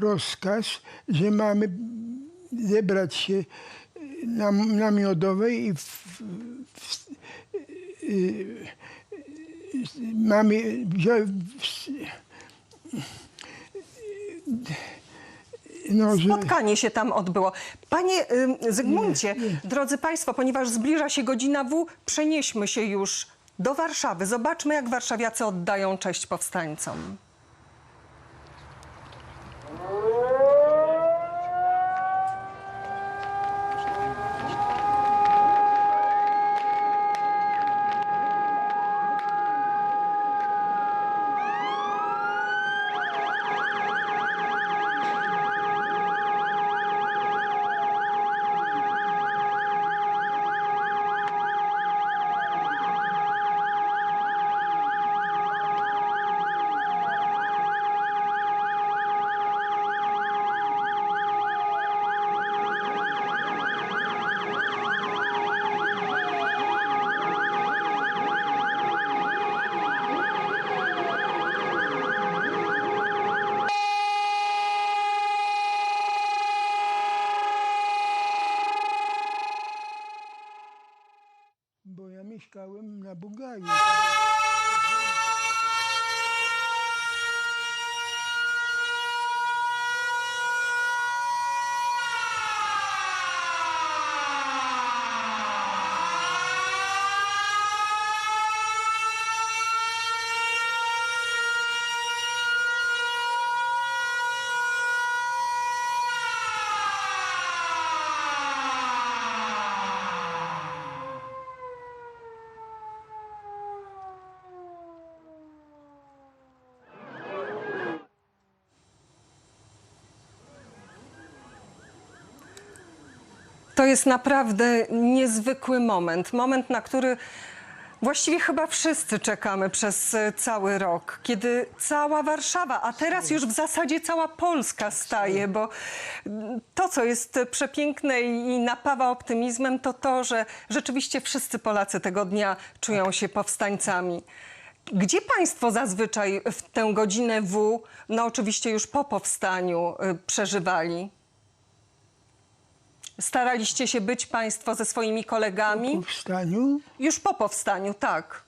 rozkaz, że mamy zebrać się na, na Miodowej i w, w, y, mamy wziąć no, że, Spotkanie się tam odbyło. Panie Zygmuncie, drodzy Państwo, ponieważ zbliża się godzina W, przenieśmy się już do Warszawy. Zobaczmy, jak warszawiacy oddają cześć powstańcom. bo ja mieszkałem na Bugaju. To jest naprawdę niezwykły moment. Moment, na który właściwie chyba wszyscy czekamy przez e, cały rok. Kiedy cała Warszawa, a teraz już w zasadzie cała Polska staje, bo mm, to, co jest przepiękne i napawa optymizmem, to to, że rzeczywiście wszyscy Polacy tego dnia czują się powstańcami. Gdzie Państwo zazwyczaj w tę godzinę W, no oczywiście już po powstaniu, y, przeżywali? Staraliście się być Państwo ze swoimi kolegami? Po powstaniu Już po powstaniu, tak.